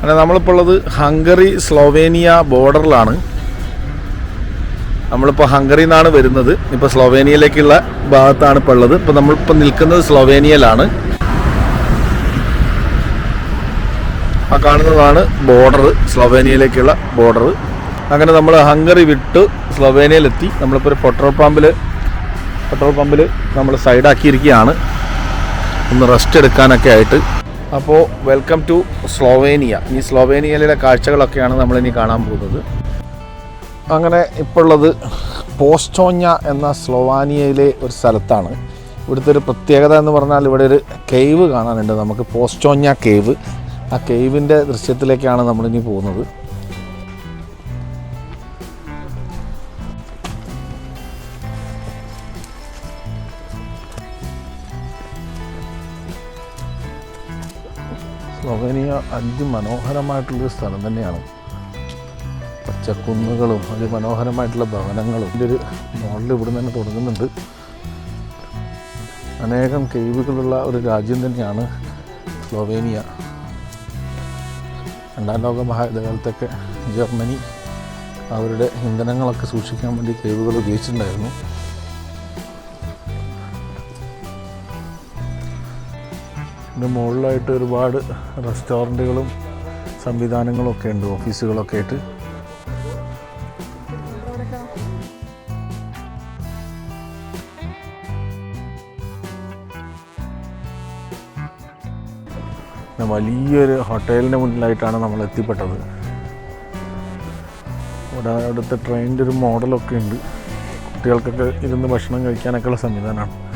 അങ്ങനെ നമ്മളിപ്പോൾ ഉള്ളത് ഹംഗറി സ്ലോവേനിയ ബോർഡറിലാണ്. നമ്മളിപ്പോൾ ഹംഗറിയിൽ നിന്നാണ് വരുന്നത്. ഇപ്പോൾ സ്ലോവേനിയയിലേക്കുള്ള ഭാഗത്താണ് ഇപ്പോൾ ഉള്ളത്. ഇപ്പോൾ നമ്മളിപ്പോൾ നിൽക്കുന്നത് സ്ലോവേനിയയിലാണ്. ആ കാണുന്നതാണ് ബോർഡർ സ്ലോവേനിയയിലേക്കുള്ള ബോർഡർ. അങ്ങനെ നമ്മൾ ഹംഗറി വിട്ട് സ്ലോവേനിയയിലെത്തി. നമ്മളിപ്പോൾ ഒരു പെട്രോൾ പമ്പിൽ പെട്രോൾ പമ്പിൽ നമ്മൾ സൈഡാക്കിയിരിക്കുകയാണ്. ഒന്ന് റെസ്റ്റ് എടുക്കാനൊക്കെ ആയിട്ട്. അപ്പോൾ വെൽക്കം ടു സ്ലോവേനിയ. ഈ സ്ലോവേനിയയിലെ കാഴ്ചകളൊക്കെയാണ് നമ്മളിനി കാണാൻ പോകുന്നത്. അങ്ങനെ ഇപ്പോൾ ഉള്ളത് പോസ്റ്റോഞ്ഞ എന്ന സ്ലോവാനിയയിലെ ഒരു സ്ഥലത്താണ്. ഇവിടുത്തെ ഒരു പ്രത്യേകത എന്ന് പറഞ്ഞാൽ ഇവിടെ ഒരു കേവ് കാണാനുണ്ട്. നമുക്ക് പോസ്റ്റോഞ്ഞ കേവ് ആ കേവിന്റെ ദൃശ്യത്തിലേക്കാണ് നമ്മളിനി പോകുന്നത്. സ്ലോവേനിയ അതിമനോഹരമായിട്ടുള്ളൊരു സ്ഥലം തന്നെയാണ്. പച്ചക്കുന്നുകളും അതിമനോഹരമായിട്ടുള്ള ഭവനങ്ങളും ഇതിന്റെ ഒരു മോഡൽ ഇവിടെ തന്നെ തുടങ്ങുന്നുണ്ട്. അനേകം കേവുകളുള്ള ഒരു രാജ്യം തന്നെയാണ് സ്ലോവേനിയ. രണ്ടാം ലോക മഹായുദ്ധകാലത്തൊക്കെ ജർമ്മനി അവരുടെ ഇന്ധനങ്ങളൊക്കെ സൂക്ഷിക്കാൻ വേണ്ടി കേവുകൾ ഉപയോഗിച്ചിട്ടുണ്ടായിരുന്നു. ഇതിന്റെ മുകളിലായിട്ട് ഒരുപാട് റെസ്റ്റോറന്റുകളും സംവിധാനങ്ങളും ഒക്കെ ഉണ്ട് ഓഫീസുകളൊക്കെ ആയിട്ട്. വലിയൊരു ഹോട്ടലിന്റെ മുന്നിലായിട്ടാണ് നമ്മൾ എത്തിപ്പെട്ടത്. ഇവിടെ അവിടുത്തെ ട്രെയിനിന്റെ ഒരു മോഡലൊക്കെ ഉണ്ട്. കുട്ടികൾക്കൊക്കെ ഇരുന്ന് ഭക്ഷണം കഴിക്കാനൊക്കെയുള്ള സംവിധാനമാണ്.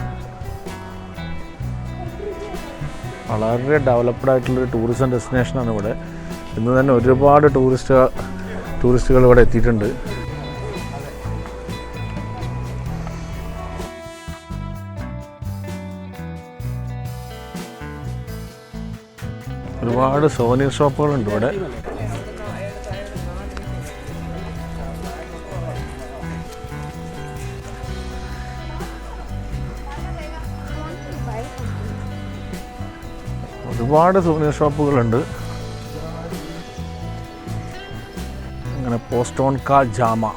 വളരെ ഡെവലപ്ഡ് ആയിട്ടുള്ളൊരു ടൂറിസം ഡെസ്റ്റിനേഷനാണ് ഇവിടെ. ഇന്ന് തന്നെ ഒരുപാട് ടൂറിസ്റ്റ് ടൂറിസ്റ്റുകൾ ഇവിടെ എത്തിയിട്ടുണ്ട്. ഒരുപാട് സോനിയർ ഷോപ്പുകളുണ്ട് ഇവിടെ. ഒരുപാട് സുവനീർ ഷോപ്പുകളുണ്ട്. അങ്ങനെ പോസ്റ്റോൺ കാ ജാമ.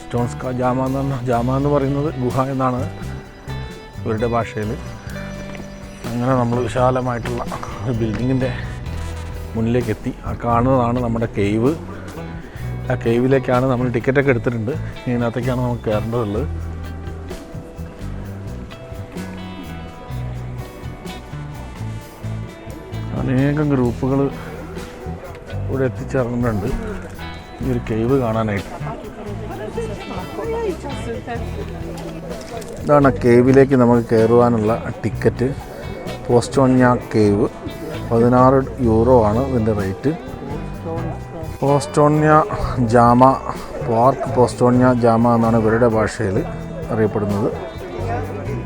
സ്റ്റോൺസ് കാ ജാമ എന്ന് പറഞ്ഞാൽ ജാമ എന്ന് പറയുന്നത് ഗുഹ എന്നാണ് ഇവരുടെ ഭാഷയിൽ അങ്ങനെ നമ്മൾ വിശാലമായിട്ടുള്ള ഒരു ബിൽഡിങ്ങിന്റെ മുന്നിലേക്ക് എത്തി ആ കാണുന്നതാണ് നമ്മുടെ കേവ്. ആ കേവിലേക്കാണ് നമ്മൾ ടിക്കറ്റൊക്കെ എടുത്തിട്ടുണ്ട്. ഇതിനകത്തേക്കാണ് നമുക്ക് കയറേണ്ടതുള്ളത്. അനേകം ഗ്രൂപ്പുകൾ ഇവിടെ എത്തിച്ചേർന്നിട്ടുണ്ട്. ഈ ഒരു കേവ് കാണാനായിട്ട്. ഇതാണ് കേവിലേക്ക് നമുക്ക് കയറുവാനുള്ള ടിക്കറ്റ് പോസ്റ്റോഞ്ഞ കേവ് പതിനാറ് യൂറോ ആണ് ഇതിന്റെ റേറ്റ് പോസ്റ്റോണിയ ജാമ പാർക്ക് പോസ്റ്റോണിയ ജാമ എന്നാണ് ഇവരുടെ ഭാഷയിൽ അറിയപ്പെടുന്നത്.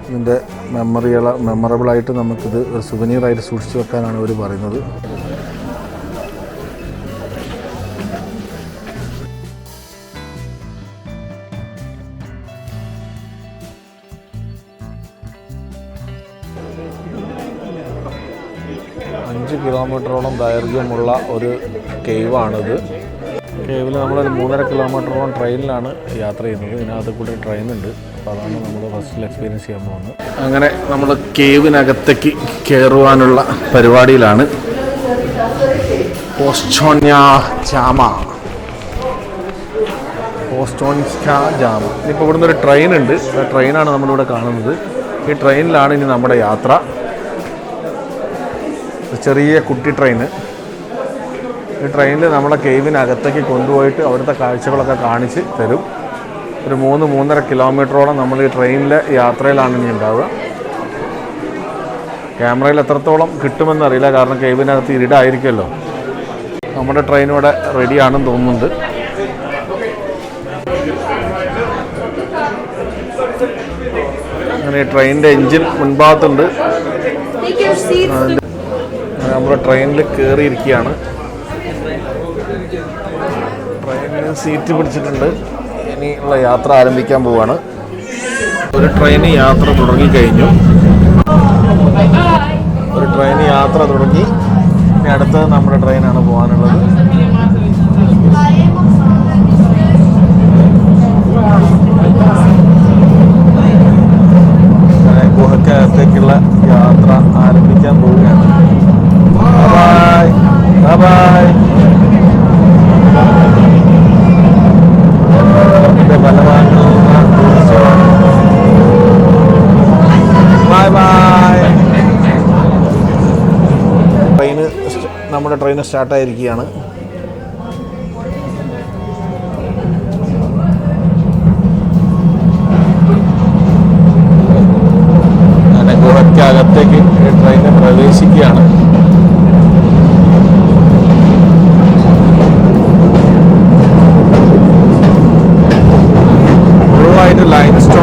ഇതിന്റെ മെമ്മറികൾ മെമ്മറബിളായിട്ട് നമുക്കിത് സുവനീറായിട്ട് സൂക്ഷിച്ചു വെക്കാനാണ് അവർ പറയുന്നത്. അഞ്ച് കിലോമീറ്ററോളം ദൈർഘ്യമുള്ള ഒരു കേവാണിത്. കേവിൽ നമ്മളൊരു മൂന്നര കിലോമീറ്ററോളം ട്രെയിനിലാണ് യാത്ര ചെയ്യുന്നത്. ഇതിനകത്ത് കൂടി ട്രെയിൻ ഉണ്ട്. അപ്പോൾ അതാണ് നമ്മൾ ഫസ്റ്റിൽ എക്സ്പീരിയൻസ് ചെയ്യാൻ പോകുന്നത്. അങ്ങനെ നമ്മൾ കേവിനകത്തേക്ക് കയറുവാനുള്ള പരിപാടിയിലാണ്. പോസ്റ്റോണ്യ പോസ്റ്റോൺസ്ക ജാമ. ഇപ്പോൾ ഇവിടുന്ന് ഒരു ട്രെയിൻ ഉണ്ട്. ആ ട്രെയിനാണ് നമ്മളിവിടെ കാണുന്നത്. ഈ ട്രെയിനിലാണ് ഇനി നമ്മുടെ യാത്ര. ചെറിയ കുട്ടി ട്രെയിന് ഈ ട്രെയിനിൽ നമ്മളെ കേവിനകത്തേക്ക് കൊണ്ടുപോയിട്ട് അവിടുത്തെ കാഴ്ചകളൊക്കെ കാണിച്ച് തരും. ഒരു മൂന്ന് മൂന്നര കിലോമീറ്ററോളം നമ്മൾ ഈ ട്രെയിനിലെ യാത്രയിലാണ് ഇനി ഉണ്ടാവുക. ക്യാമറയിൽ എത്രത്തോളം കിട്ടുമെന്ന് അറിയില്ല കാരണം കേവിനകത്ത് ഇരുടായിരിക്കുമല്ലോ. നമ്മുടെ ട്രെയിൻ ഇവിടെ റെഡിയാണെന്ന് തോന്നുന്നുണ്ട്. അങ്ങനെ ട്രെയിനിന്റെ എൻജിൻ മുൻഭാഗത്തുണ്ട്. നമ്മുടെ ട്രെയിനിൽ കയറിയിരിക്കുകയാണ് ട്രെയിനിൽ സീറ്റ് പിടിച്ചിട്ടുണ്ട്. ഇനിയുള്ള യാത്ര ആരംഭിക്കാൻ പോവാണ്. ഒരു ട്രെയിൻ യാത്ര തുടങ്ങി കഴിഞ്ഞു. ഒരു ട്രെയിൻ യാത്ര തുടങ്ങി. ഇനി അടുത്തത് നമ്മുടെ ട്രെയിനാണ് പോകാനുള്ളത്. ഗുഹക്കകത്തേക്കുള്ള യാത്ര ആരംഭിക്കാൻ പോവുകയാണ്. ബൈ ബൈ ട്രെയിൻ സ്റ്റാർട്ടായിരിക്കുകയാണ്. അങ്ങനെ ഗുഹയ്ക്കകത്തേക്ക് ട്രെയിന് പ്രവേശിക്കുകയാണ് ലൈൻ സ്റ്റോൺ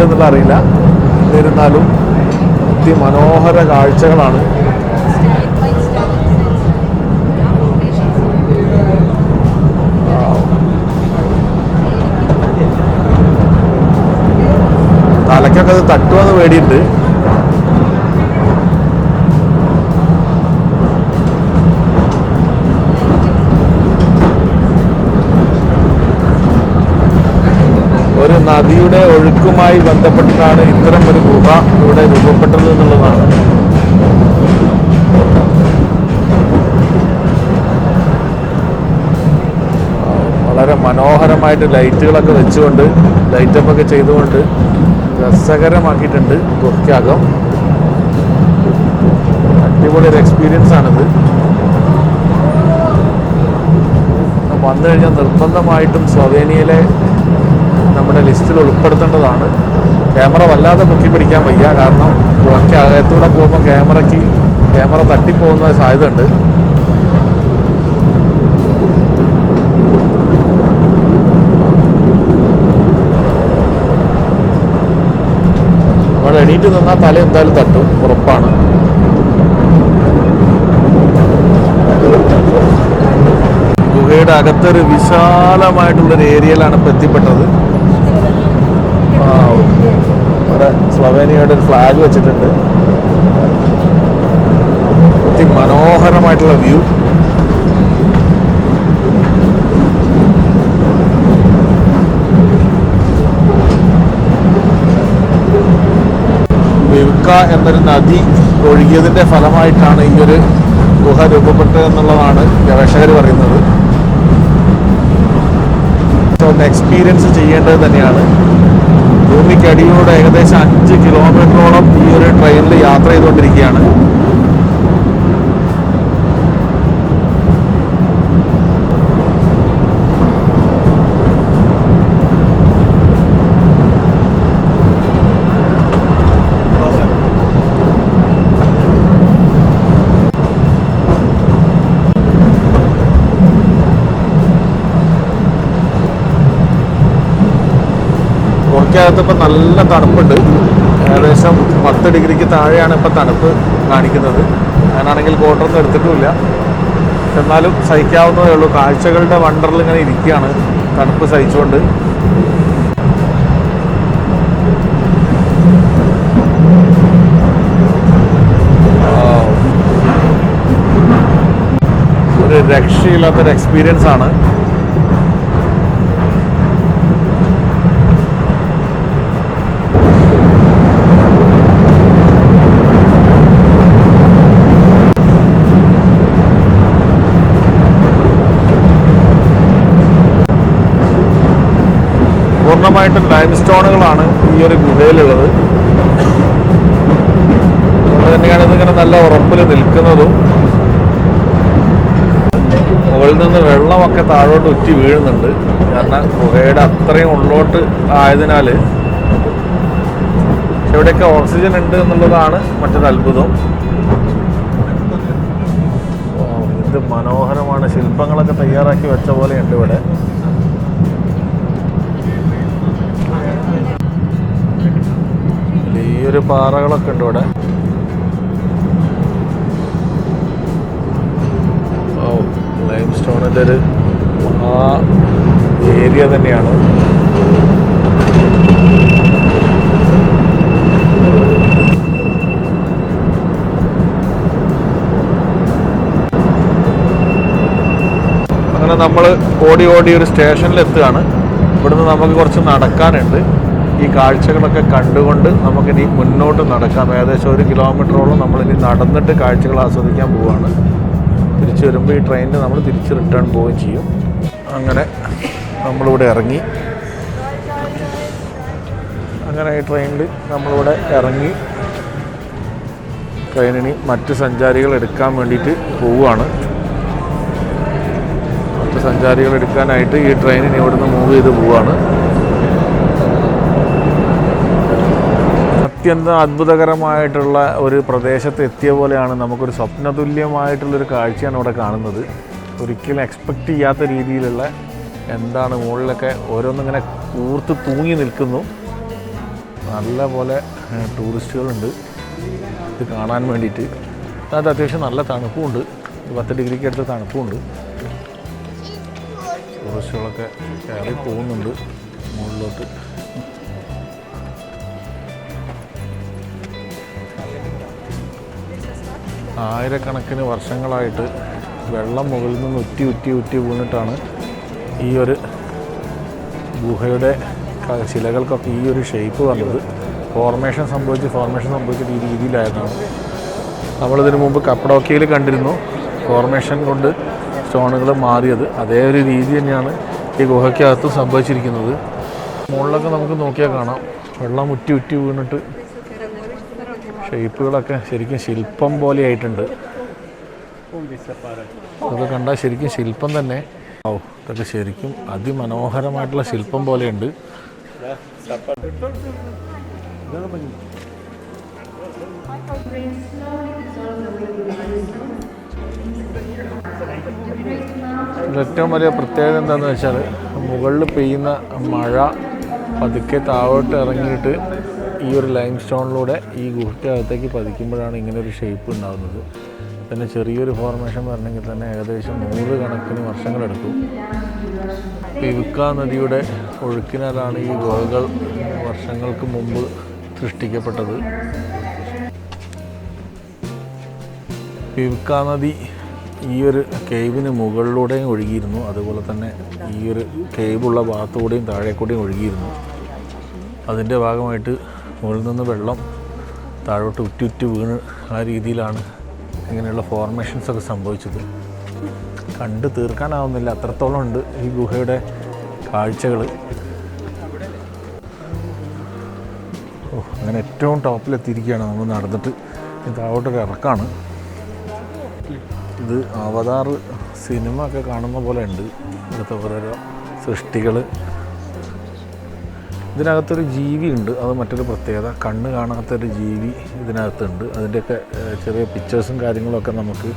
കിട്ടുന്നുണ്ടെന്നുള്ള അറിയില്ല. എന്നിരുന്നാലും അതിമനോഹര കാഴ്ചകളാണ്. തലയ്ക്കൊക്കെ അത് തട്ടുമെന്ന് പേടിയുണ്ട്. നദിയുടെ ഒഴുക്കുമായി ബന്ധപ്പെട്ടിട്ടാണ് ഇത്തരം ഒരു ഗുഹ ഇവിടെ രൂപപ്പെട്ടത് എന്നുള്ളതാണ്. വളരെ മനോഹരമായിട്ട് ലൈറ്റുകളൊക്കെ വെച്ചുകൊണ്ട് ലൈറ്റപ്പ് ഒക്കെ ചെയ്തുകൊണ്ട് രസകരമാക്കിയിട്ടുണ്ട് ഗുഹയ്ക്കകം. അടിപൊളി ഒരു എക്സ്പീരിയൻസ് ആണിത്. വന്നു കഴിഞ്ഞാൽ നിർബന്ധമായിട്ടും സ്ലൊവേനിയയിലെ നമ്മുടെ ലിസ്റ്റിൽ ഉൾപ്പെടുത്തേണ്ടതാണ്. ക്യാമറ വല്ലാതെ പൊക്കി പിടിക്കാൻ വയ്യ. കാരണം ഗുഹയ്ക്ക് അകത്തൂടെ പോകുമ്പോൾ ക്യാമറയ്ക്ക് ക്യാമറ തട്ടിപ്പോകുന്ന സാധ്യത ഉണ്ട് നമ്മൾ എണീറ്റ് നിന്നാൽ തല എന്തായാലും തട്ടും. ഉറപ്പാണ്. ഗുഹയുടെ അകത്തൊരു വിശാലമായിട്ടുള്ളൊരു ഏരിയയിലാണ് ഇപ്പോൾ എത്തിപ്പെട്ടത്. ഇവിടെ സ്ലൊവേനിയയുടെ ഒരു ഫ്ലാഗ് വെച്ചിട്ടുണ്ട്. അതിമനോഹരമായിട്ടുള്ള വ്യൂ. വിൽക്ക എന്നൊരു നദി ഒഴുകിയതിന്റെ ഫലമായിട്ടാണ് ഈ ഒരു ഗുഹ രൂപപ്പെട്ടത് എന്നുള്ളതാണ് ഗവേഷകർ പറയുന്നത്. എക്സ്പീരിയൻസ് ചെയ്യേണ്ടത് തന്നെയാണ്. ഭൂമിക്കടിയിലൂടെ ഏകദേശം അഞ്ച് കിലോമീറ്ററോളം ഈ ഒരു ട്രെയിനിൽ യാത്ര ചെയ്തുകൊണ്ടിരിക്കുകയാണ്. മുറിക്കകത്ത് ഇപ്പം നല്ല തണുപ്പുണ്ട്. ഏകദേശം പത്ത് ഡിഗ്രിക്ക് താഴെയാണ് ഇപ്പം തണുപ്പ് കാണിക്കുന്നത്. ഞാനാണെങ്കിൽ കോട്ടൊന്നും എടുത്തിട്ടുമില്ല. എന്നാലും സഹിക്കാവുന്നതേ ഉള്ളൂ. കാഴ്ചകളുടെ വണ്ടറിൽ ഇങ്ങനെ ഇരിക്കുകയാണ്. തണുപ്പ് സഹിച്ചുകൊണ്ട്. ഒരു രക്ഷയില്ലാത്തൊരു എക്സ്പീരിയൻസ് ആണ്. പൂർണമായിട്ടും ലൈം സ്റ്റോണുകളാണ് ഈ ഒരു ഗുഹയിലുള്ളത്. അതുകൊണ്ട് തന്നെയാണ് ഇതിങ്ങനെ നല്ല ഉറപ്പിൽ നിൽക്കുന്നതും. മുകളിൽ നിന്ന് വെള്ളമൊക്കെ താഴോട്ട് ഉറ്റി വീഴുന്നുണ്ട്. കാരണം ഗുഹയുടെ അത്രയും ഉള്ളോട്ട് ആയതിനാൽ എവിടെയൊക്കെ ഓക്സിജൻ ഉണ്ട് എന്നുള്ളതാണ് മറ്റൊരു അത്ഭുതം. ഇത് മനോഹരമാണ്. ശില്പങ്ങളൊക്കെ തയ്യാറാക്കി വെച്ച പോലെയുണ്ട് ഇവിടെ. വലിയൊരു പാറകളൊക്കെ ഉണ്ട് ഇവിടെ. ഓ ലൈം സ്റ്റോണിന്റെ ഒരു ആ ഏരിയ തന്നെയാണ്. അങ്ങനെ നമ്മൾ ഓടി ഓടി ഒരു സ്റ്റേഷനിൽ എത്തുകയാണ് ഇവിടുന്ന് നമുക്ക് കുറച്ച് നടക്കാനുണ്ട്. ഈ കാഴ്ചകളൊക്കെ കണ്ടുകൊണ്ട് നമുക്കിനി മുന്നോട്ട് നടക്കാം. ഏകദേശം ഒരു കിലോമീറ്ററോളം നമ്മളിനി നടന്നിട്ട് കാഴ്ചകൾ ആസ്വദിക്കാൻ പോവുകയാണ് തിരിച്ചു വരുമ്പോൾ ഈ ട്രെയിനിൽ നമ്മൾ തിരിച്ച് റിട്ടേൺ പോവുകയും ചെയ്യും. അങ്ങനെ നമ്മളിവിടെ ഇറങ്ങി. അങ്ങനെ ഈ ട്രെയിനിൽ നമ്മളിവിടെ ഇറങ്ങി. ട്രെയിനിന് മറ്റ് സഞ്ചാരികൾ എടുക്കാൻ വേണ്ടിയിട്ട് പോവുകയാണ്. മറ്റ് സഞ്ചാരികൾ എടുക്കാനായിട്ട് ഈ ട്രെയിനിന് ഇവിടുന്ന് മൂവ് ചെയ്ത് പോവാണ് അത്യന്തം അത്ഭുതകരമായിട്ടുള്ള ഒരു പ്രദേശത്ത് എത്തിയ പോലെയാണ് നമുക്കൊരു സ്വപ്നതുല്യമായിട്ടുള്ളൊരു കാഴ്ചയാണ് ഇവിടെ കാണുന്നത്. ഒരിക്കലും എക്സ്പെക്റ്റ് ചെയ്യാത്ത രീതിയിലുള്ള എന്താണ് മുകളിലൊക്കെ ഓരോന്നിങ്ങനെ കൂർത്ത് തൂങ്ങി നിൽക്കുന്നു. നല്ല പോലെ ടൂറിസ്റ്റുകളുണ്ട്. ഇത് കാണാൻ വേണ്ടിയിട്ട്. അത് അത്യാവശ്യം നല്ല തണുപ്പുമുണ്ട് പത്ത് ഡിഗ്രിക്ക് അടുത്ത് തണുപ്പുമുണ്ട് ടൂറിസ്റ്റുകളൊക്കെ കയറി പോകുന്നുണ്ട് മുകളിലോട്ട്. ആയിരക്കണക്കിന് വർഷങ്ങളായിട്ട് വെള്ളം മുകളിൽ നിന്ന് ഉറ്റി ഉറ്റി ഉറ്റി വീണിട്ടാണ് ഈ ഒരു ഗുഹയുടെ ശിലകൾക്കൊക്കെ ഈ ഒരു ഷേപ്പ് വന്നത്. ഫോർമേഷൻ സംഭവിച്ച് ഫോർമേഷൻ സംഭവിച്ചിട്ട് ഈ രീതിയിലായിരുന്നു നമ്മളിതിനു മുമ്പ് കപ്പടോക്കയിൽ കണ്ടിരുന്നു. ഫോർമേഷൻ കൊണ്ട് സ്റ്റോണുകൾ മാറിയത്. അതേ ഒരു രീതി തന്നെയാണ് ഈ ഗുഹയ്ക്കകത്ത് സംഭവിച്ചിരിക്കുന്നത്. മുകളിലൊക്കെ നമുക്ക് നോക്കിയാൽ കാണാം. വെള്ളം ഉറ്റി ഉറ്റി വീണിട്ട് ഷേപ്പുകളൊക്കെ ശരിക്കും ശില്പം പോലെ ആയിട്ടുണ്ട് ഇതൊക്കെ കണ്ടാൽ ശരിക്കും ശില്പം തന്നെ. ഓ ഇതൊക്കെ ശരിക്കും അതിമനോഹരമായിട്ടുള്ള ശില്പം പോലെയുണ്ട്. ഏറ്റവും വലിയ പ്രത്യേകത എന്താണെന്ന് വെച്ചാൽ മുകളിൽ പെയ്യുന്ന മഴ പതുക്കെ താഴോട്ട് ഇറങ്ങിയിട്ട് ഈ ഒരു ലൈം സ്റ്റോണിലൂടെ ഈ ഗുഹയ്ക്കകത്തേക്ക് പതിക്കുമ്പോഴാണ് ഇങ്ങനെ ഒരു ഷേപ്പ് ഉണ്ടാകുന്നത്. പിന്നെ ചെറിയൊരു ഫോർമേഷൻ വരണമെങ്കിൽ തന്നെ ഏകദേശം നൂറ് കണക്കിന് വർഷങ്ങളെടുക്കും പിവിക്ക നദിയുടെ ഒഴുക്കിനാലാണ് ഈ ഗുഹകൾ വർഷങ്ങൾക്ക് മുമ്പ് സൃഷ്ടിക്കപ്പെട്ടത്. പിവിക്ക നദി ഈ ഒരു കേവിന് മുകളിലൂടെയും ഒഴുകിയിരുന്നു. അതുപോലെ തന്നെ ഈ ഒരു കേവുള്ള ഭാഗത്തൂടെയും താഴെക്കൂടെയും ഒഴുകിയിരുന്നു. അതിന്റെ ഭാഗമായിട്ട് മുകളിൽ നിന്ന് വെള്ളം താഴോട്ട് ഉറ്റി ഉറ്റി വീണ് ആ രീതിയിലാണ് ഇങ്ങനെയുള്ള ഫോർമേഷൻസ് ഒക്കെ സംഭവിച്ചത്. കണ്ട് തീർക്കാനാവുന്നില്ല. അത്രത്തോളം ഉണ്ട് ഈ ഗുഹയുടെ കാഴ്ചകൾ ഓ അങ്ങനെ ഏറ്റവും ടോപ്പിലെത്തിയിരിക്കുകയാണ് നമ്മൾ നടന്നിട്ട്. താഴോട്ടൊരു ഇറക്കാണ്. ഇത് അവതാർ സിനിമ ഒക്കെ കാണുന്ന പോലെ ഉണ്ട്. ഇവിടുത്തെ ഓരോരോ സൃഷ്ടികൾ ഇതിനകത്തൊരു ജീവി ഉണ്ട്. അത് മറ്റൊരു പ്രത്യേകത. കണ്ണ് കാണാത്തൊരു ജീവി ഇതിനകത്തുണ്ട്. അതിന്റെയൊക്കെ ചെറിയ പിക്ചേഴ്സും കാര്യങ്ങളൊക്കെ നമുക്ക്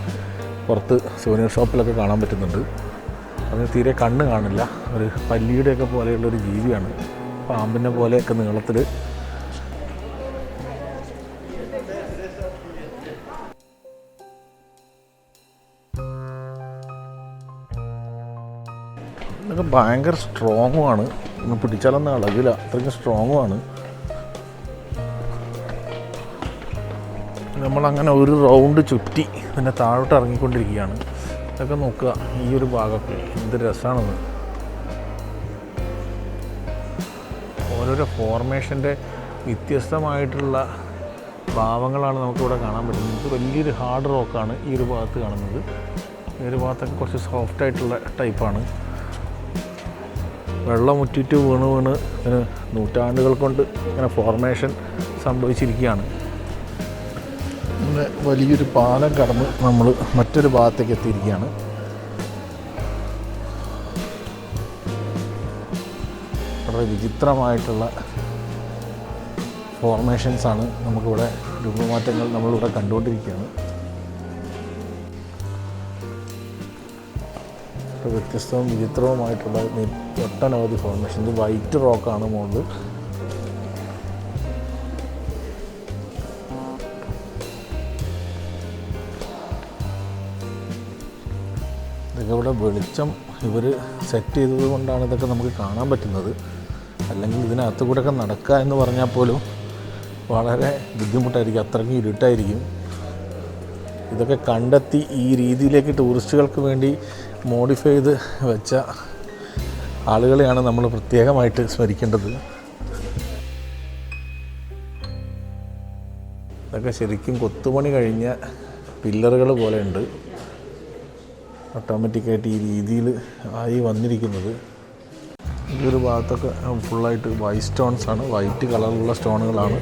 പുറത്ത് സോനിയർ ഷോപ്പിലൊക്കെ കാണാൻ പറ്റുന്നുണ്ട്. അതിന് തീരെ കണ്ണ് കാണില്ല. ഒരു പല്ലിയുടെയൊക്കെ പോലെയുള്ളൊരു ജീവിയാണ്. പാമ്പിനെ പോലെയൊക്കെ നീളത്തിൽ ഭയങ്കര സ്ട്രോങ്ങുമാണ് ഒന്ന് പിടിച്ചാലൊന്നും അളകില്ല അത്രയ്ക്കും സ്ട്രോങ്ങുമാണ് നമ്മളങ്ങനെ ഒരു റൗണ്ട് ചുറ്റി പിന്നെ താഴോട്ട് ഇറങ്ങിക്കൊണ്ടിരിക്കുകയാണ്. ഇതൊക്കെ നോക്കുക. ഈ ഒരു ഭാഗമൊക്കെ എന്ത് രസമാണെന്ന് ഓരോരോ ഫോർമേഷന്റെ വ്യത്യസ്തമായിട്ടുള്ള ഭാവങ്ങളാണ് നമുക്കിവിടെ കാണാൻ പറ്റുന്നത്. ഇത് വലിയൊരു ഹാർഡ് റോക്കാണ് ഈ ഒരു ഭാഗത്ത് കാണുന്നത്. ഈ ഒരു ഭാഗത്തൊക്കെ കുറച്ച് സോഫ്റ്റ് ആയിട്ടുള്ള ടൈപ്പാണ് വെള്ളം മുറ്റിയിട്ട് വീണ് വീണ് നൂറ്റാണ്ടുകൾ കൊണ്ട് ഇങ്ങനെ ഫോർമേഷൻ സംഭവിച്ചിരിക്കുകയാണ്. ഇങ്ങനെ വലിയൊരു പാലം കടന്ന് നമ്മൾ മറ്റൊരു ഭാഗത്തേക്ക് എത്തിയിരിക്കുകയാണ്. വളരെ വിചിത്രമായിട്ടുള്ള ഫോർമേഷൻസാണ് നമുക്കിവിടെ രൂപമാറ്റങ്ങൾ നമ്മളിവിടെ കണ്ടുകൊണ്ടിരിക്കുകയാണ്. വ്യത്യസ്തവും വിചിത്രവുമായിട്ടുള്ള ഒട്ടനവധി ഫോർമേഷൻ ഇത് വൈറ്റ് റോക്കാണ് മുകളിൽ ഇതൊക്കെ ഇവിടെ വെളിച്ചം ഇവർ സെറ്റ് ചെയ്തത് കൊണ്ടാണ് ഇതൊക്കെ നമുക്ക് കാണാൻ പറ്റുന്നത്. അല്ലെങ്കിൽ ഇതിനകത്ത് കൂടെ ഒക്കെ നടക്കുക എന്ന് പറഞ്ഞാൽ പോലും വളരെ ബുദ്ധിമുട്ടായിരിക്കും. അത്രയ്ക്കും ഇരുട്ടായിരിക്കും. ഇതൊക്കെ കണ്ടെത്തി ഈ രീതിയിലേക്ക് ടൂറിസ്റ്റുകൾക്ക് വേണ്ടി മോഡിഫൈ ചെയ്ത് വെച്ച ആളുകളെയാണ് നമ്മൾ പ്രത്യേകമായിട്ട് സ്മരിക്കേണ്ടത്. ഇതൊക്കെ ശരിക്കും കൊത്തുപണി കഴിഞ്ഞ പില്ലറുകൾ പോലെയുണ്ട് ഓട്ടോമാറ്റിക്കായിട്ട് ഈ രീതിയിൽ ആയി വന്നിരിക്കുന്നത്. ഈ ഒരു ഭാഗത്തൊക്കെ ഫുള്ളായിട്ട് വൈറ്റ് സ്റ്റോൺസ് ആണ്. വൈറ്റ് കളറിലുള്ള സ്റ്റോണുകളാണ്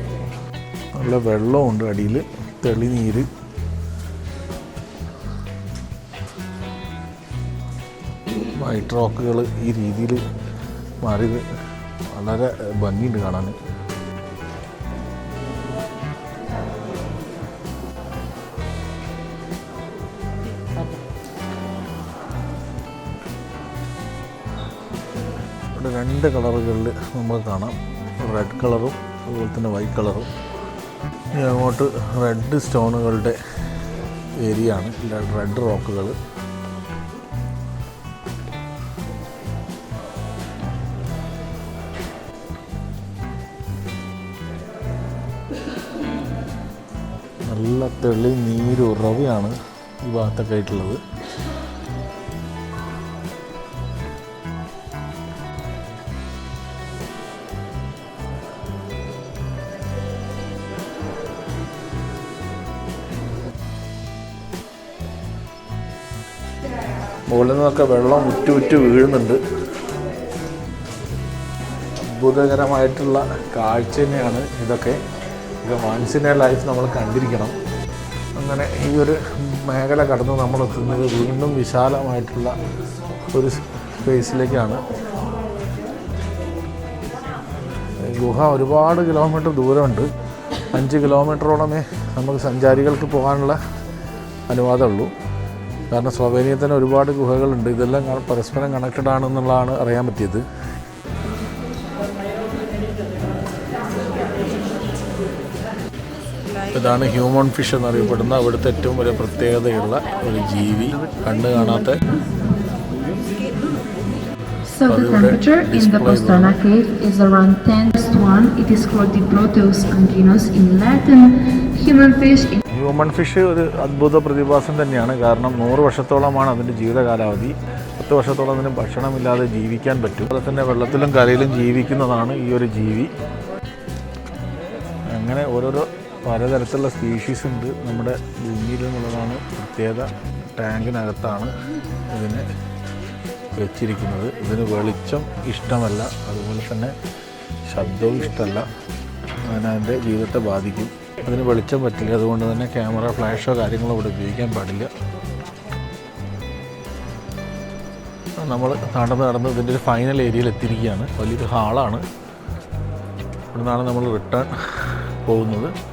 നല്ല വെള്ളമുണ്ട് അടിയിൽ. തെളിനീര്. വൈറ്റ് റോക്കുകൾ ഈ രീതിയിൽ മാറിയത് വളരെ ഭംഗിയുണ്ട് കാണാൻ. ഇവിടെ രണ്ട് കളറുകളിൽ നമുക്ക് കാണാം. റെഡ് കളറും അതുപോലെ തന്നെ വൈറ്റ് കളറും. ഇനി അങ്ങോട്ട് റെഡ് സ്റ്റോണുകളുടെ ഏരിയ ആണ് റെഡ് റോക്കുകൾ. നല്ല തെളി നീരുറവയാണ് ഈ ഭാഗത്തൊക്കെ ആയിട്ടുള്ളത്. മുകളിൽ നിന്നൊക്കെ വെള്ളം ഉറ്റു ഉറ്റു വീഴുന്നുണ്ട്. അത്ഭുതകരമായിട്ടുള്ള കാഴ്ച തന്നെയാണ് ഇതൊക്കെ. ഇത് വൺസിനെ ലൈഫ് നമ്മൾ കണ്ടിരിക്കണം. അങ്ങനെ ഈ ഒരു മേഖല കടന്ന് നമ്മൾ എത്തുന്നത് വീണ്ടും വിശാലമായിട്ടുള്ള ഒരു സ്പേസിലേക്കാണ് ഗുഹ ഒരുപാട് കിലോമീറ്റർ ദൂരമുണ്ട്. അഞ്ച് കിലോമീറ്ററോളമേ നമുക്ക് സഞ്ചാരികൾക്ക് പോകാനുള്ള അനുവാദമുള്ളൂ. കാരണം സ്ലോവേനിയയിൽ തന്നെ ഒരുപാട് ഗുഹകളുണ്ട്. ഇതെല്ലാം പരസ്പരം കണക്റ്റഡ് ആണെന്നുള്ളതാണ് അറിയാൻ പറ്റിയത്. ഇതാണ് ഹ്യൂമൺ ഫിഷ് എന്നറിയപ്പെടുന്ന അവിടുത്തെ ഏറ്റവും വലിയ പ്രത്യേകതയുള്ള ഒരു ജീവി. കണ്ണ് കാണാത്ത So the temperature in the Postana cave is around 10 to 1. It is called Diplotus anginus in Latin. Human fish in human fish ഒരു അത്ഭുത പ്രതിഭാസം തന്നെയാണ്. കാരണം നൂറ് വർഷത്തോളമാണ് അതിന്റെ ജീവിതകാലാവധി. പത്ത് വർഷത്തോളം അതിന് ഭക്ഷണമില്ലാതെ ജീവിക്കാൻ പറ്റും. അതുപോലെ തന്നെ വെള്ളത്തിലും കരയിലും ജീവിക്കുന്നതാണ് ഈ ഒരു ജീവി. അങ്ങനെ ഓരോരോ പലതരത്തിലുള്ള സ്പീഷീസ് ഉണ്ട്. നമ്മുടെ ഭൂമിയിൽ പ്രത്യേകത ടാങ്കിനകത്താണ് ഇതിനെ വെച്ചിരിക്കുന്നത്. ഇതിന് വെളിച്ചം ഇഷ്ടമല്ല. അതുപോലെ തന്നെ ശബ്ദവും ഇഷ്ടമല്ല. അതിന്റെ ജീവിതത്തെ ബാധിക്കും. അതിന് വെളിച്ചം പറ്റില്ല. അതുകൊണ്ട് തന്നെ ക്യാമറ ഫ്ലാഷോ കാര്യങ്ങളോ ഇവിടെ ഉപയോഗിക്കാൻ പാടില്ല. നമ്മൾ നടന്ന് നടന്ന് ഇതിന്റെ ഒരു ഫൈനൽ ഏരിയയിൽ എത്തിയിരിക്കുകയാണ്. വലിയൊരു ഹാളാണ് ഇവിടെ നിന്നാണ് നമ്മൾ റിട്ടേൺ പോകുന്നത്.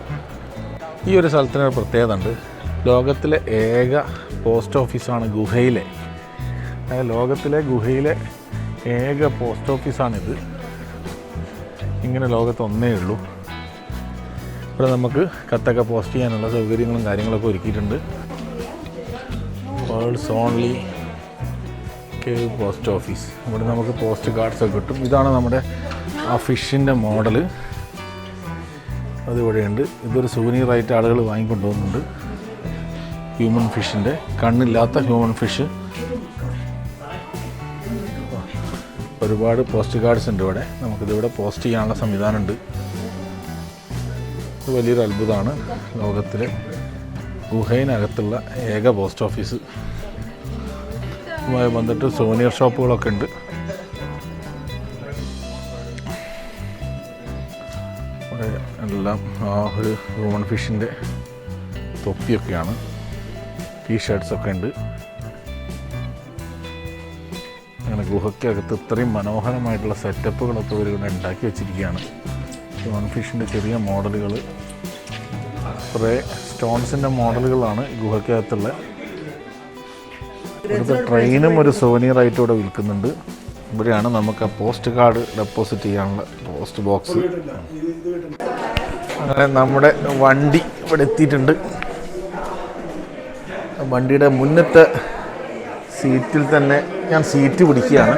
ഈ ഒരു സ്ഥലത്തിന് ഒരു പ്രത്യേകത ഉണ്ട്. ലോകത്തിലെ ഏക പോസ്റ്റ് ഓഫീസാണ് ഗുഹയിലെ. ലോകത്തിലെ ഗുഹയിലെ ഏക പോസ്റ്റ് ഓഫീസാണിത്. ഇങ്ങനെ ലോകത്ത് ഒന്നേ ഉള്ളൂ. ഇവിടെ നമുക്ക് കത്തൊക്കെ പോസ്റ്റ് ചെയ്യാനുള്ള സൗകര്യങ്ങളും കാര്യങ്ങളൊക്കെ ഒരുക്കിയിട്ടുണ്ട്. World's only cave post office ഇവിടെ നമുക്ക് പോസ്റ്റ് കാർഡ്സൊക്കെ കിട്ടും. ഇതാണ് നമ്മുടെ ആ ഫിഷിന്റെ മോഡൽ അതിവിടെയുണ്ട് ഇതൊരു സുവനീറായിട്ട് ആളുകൾ വാങ്ങിക്കൊണ്ട് പോകുന്നുണ്ട് ഹ്യൂമൻ ഫിഷിന്റെ കണ്ണില്ലാത്ത ഹ്യൂമൻ ഫിഷ് ഒരുപാട് പോസ്റ്റ് കാർഡ്സ് ഉണ്ട് ഇവിടെ. നമുക്കിതിവിടെ പോസ്റ്റ് ചെയ്യാനുള്ള സംവിധാനമുണ്ട്. ഇത് വലിയൊരു അത്ഭുതമാണ് ലോകത്തിലെ ഗുഹയിനകത്തുള്ള ഏക പോസ്റ്റ് ഓഫീസ് ഇതുമായി ബന്ധപ്പെട്ട് സോനിയർ ഷോപ്പുകളൊക്കെ ഉണ്ട്. എല്ലാം ആ ഒരു റോമൺ ഫിഷിന്റെ തൊപ്പിയൊക്കെയാണ്. ടീ ഷർട്ട്സൊക്കെ ഉണ്ട്. അങ്ങനെ ഗുഹയ്ക്കകത്ത് ഇത്രയും മനോഹരമായിട്ടുള്ള സെറ്റപ്പുകളൊക്കെ ഇവർ ഇവിടെ ഉണ്ടാക്കി വെച്ചിരിക്കുകയാണ്. റോമൺ ഫിഷിന്റെ ചെറിയ മോഡലുകൾ കുറേ സ്റ്റോൺസിന്റെ മോഡലുകളാണ് ഗുഹയ്ക്കകത്തുള്ള. ഇവിടുത്തെ ട്രെയിനും ഒരു സോനിയറായിട്ട് ഇവിടെ വിൽക്കുന്നുണ്ട്. ഇവിടെയാണ് നമുക്ക് ആ പോസ്റ്റ് കാർഡ് ഡെപ്പോസിറ്റ് ചെയ്യാനുള്ള പോസ്റ്റ് ബോക്സ്. അങ്ങനെ നമ്മുടെ വണ്ടി ഇവിടെ എത്തിയിട്ടുണ്ട്. വണ്ടിയുടെ മുന്നത്തെ സീറ്റിൽ തന്നെ ഞാൻ സീറ്റ് പിടിക്കുകയാണ്.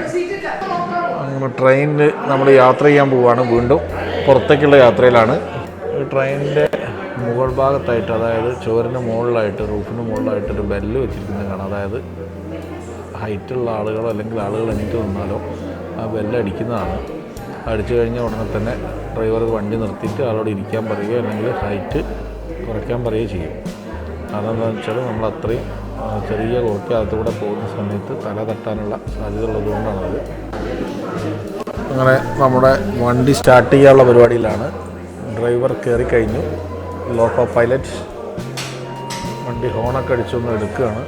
അങ്ങനെ ട്രെയിനിൽ നമ്മൾ യാത്ര ചെയ്യാൻ പോവുകയാണ് വീണ്ടും. പുറത്തേക്കുള്ള യാത്രയിലാണ്. ട്രെയിനിന്റെ മുകൾ ഭാഗത്തായിട്ട് അതായത് ചോറിന് മുകളിലായിട്ട് റൂഫിന് മുകളിലായിട്ട് ഒരു ബെല്ല് വെച്ചിരിക്കുന്നത് കാണാം. അതായത് ഹൈറ്റുള്ള ആളുകളോ അല്ലെങ്കിൽ ആളുകൾ എനിക്ക് വന്നാലോ ആ ബെല്ല് അടിക്കുന്നതാണ്. അടിച്ചു കഴിഞ്ഞ ഉടനെ തന്നെ ഡ്രൈവർ വണ്ടി നിർത്തിയിട്ട് ആളോട് ഇരിക്കാൻ പറയുകയോ അല്ലെങ്കിൽ ഹൈറ്റ് കുറയ്ക്കാൻ പറയുകയോ ചെയ്യും. അതെന്താണെന്ന് വെച്ചാൽ നമ്മൾ അത്രയും ചെറിയ കോട്ടി അകത്തുകൂടെ പോകുന്ന സമയത്ത് തല തട്ടാനുള്ള സാധ്യത ഉള്ളതുകൊണ്ടാണത് അങ്ങനെ നമ്മുടെ വണ്ടി സ്റ്റാർട്ട് ചെയ്യാനുള്ള പരിപാടിയിലാണ്. ഡ്രൈവർ കയറി കഴിഞ്ഞു. ലോക്കോ പൈലറ്റ് വണ്ടി ഹോണൊക്കെ അടിച്ചൊന്ന് എടുക്കുകയാണ്.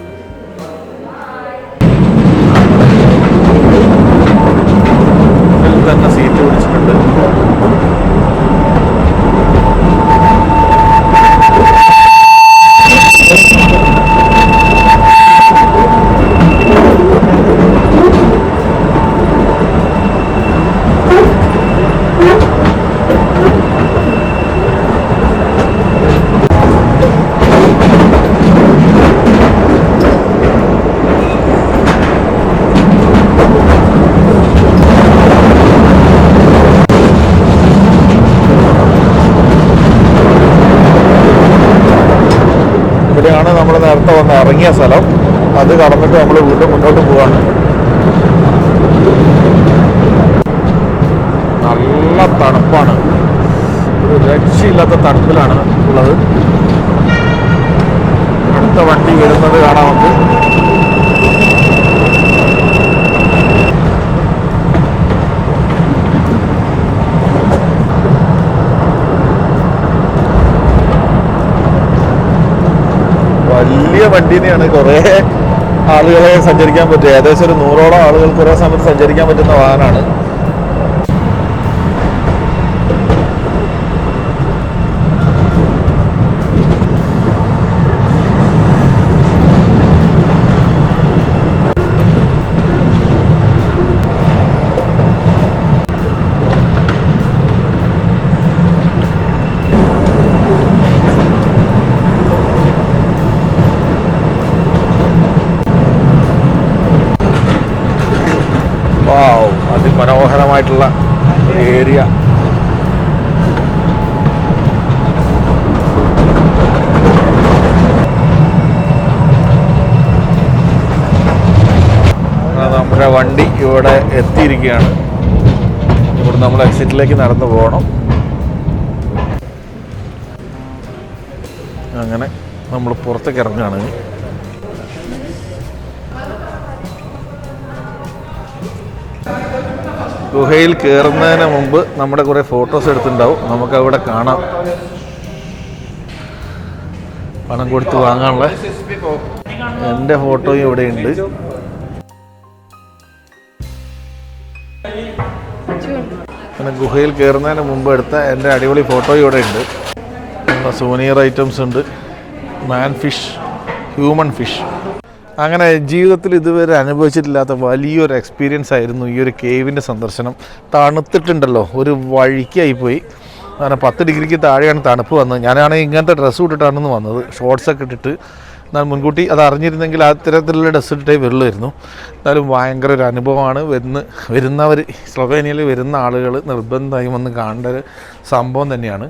രക്ഷയില്ലാത്ത തണുപ്പിലാണ് ഉള്ളത്. അടുത്ത വണ്ടി വരുന്നത് കാണാൻ നമുക്ക്. വലിയ വണ്ടി തന്നെയാണ്. കുറേ ആളുകളെ സഞ്ചരിക്കാൻ പറ്റുക ഏകദേശം ഒരു നൂറോളം ആളുകൾ കുറേ സമയത്ത് സഞ്ചരിക്കാൻ പറ്റുന്ന വാഹനമാണ്. അതിമനോഹരമായിട്ടുള്ള ഏരിയ നമ്മുടെ വണ്ടി ഇവിടെ എത്തിയിരിക്കുകയാണ്. ഇവിടെ നമ്മൾ എക്സിറ്റിലേക്ക് നടന്നു പോകണം. അങ്ങനെ നമ്മൾ പുറത്തേക്ക് ഇറങ്ങുകയാണ്. ഗുഹയിൽ കയറുന്നതിന് മുമ്പ് നമ്മുടെ കുറേ ഫോട്ടോസ് എടുത്തിട്ടുണ്ടാവും. നമുക്ക് അവിടെ കാണാം. പണം കൊടുത്ത് വാങ്ങാനുള്ള എന്റെ ഫോട്ടോയും ഇവിടെ ഉണ്ട്. ഗുഹയിൽ കയറുന്നതിന് മുമ്പ് എടുത്ത എന്റെ അടിപൊളി ഫോട്ടോ ഇവിടെ ഉണ്ട്. സോനിയർ ഐറ്റംസ് ഉണ്ട്. മാൻ ഫിഷ് ഹ്യൂമൻ ഫിഷ് അങ്ങനെ ജീവിതത്തിൽ ഇതുവരെ അനുഭവിച്ചിട്ടില്ലാത്ത വലിയൊരു എക്സ്പീരിയൻസ് ആയിരുന്നു ഈ ഒരു കേവിന്റെ സന്ദർശനം. തണുത്തിട്ടുണ്ടല്ലോ ഒരു വഴിക്കായി പോയി. അങ്ങനെ പത്ത് ഡിഗ്രിക്ക് താഴെയാണ് തണുപ്പ് വന്നത്. ഞാനാണെങ്കിൽ ഇങ്ങനത്തെ ഡ്രസ്സ് ഇട്ടിട്ടാണെന്ന് വന്നത്. ഷോർട്സൊക്കെ ഇട്ടിട്ട്. എന്നാൽ മുൻകൂട്ടി അത് അറിഞ്ഞിരുന്നെങ്കിൽ ആ തരത്തിലുള്ള ഡ്രസ്സ് ഇട്ടിട്ടേ വരുള്ളായിരുന്നു. എന്നാലും ഭയങ്കര ഒരു അനുഭവമാണ് വരുന്ന വരുന്നവർ സ്ലൊവേനിയയിൽ വരുന്ന ആളുകൾ നിർബന്ധമായും വന്ന് കാണേണ്ട ഒരു സംഭവം തന്നെയാണ്.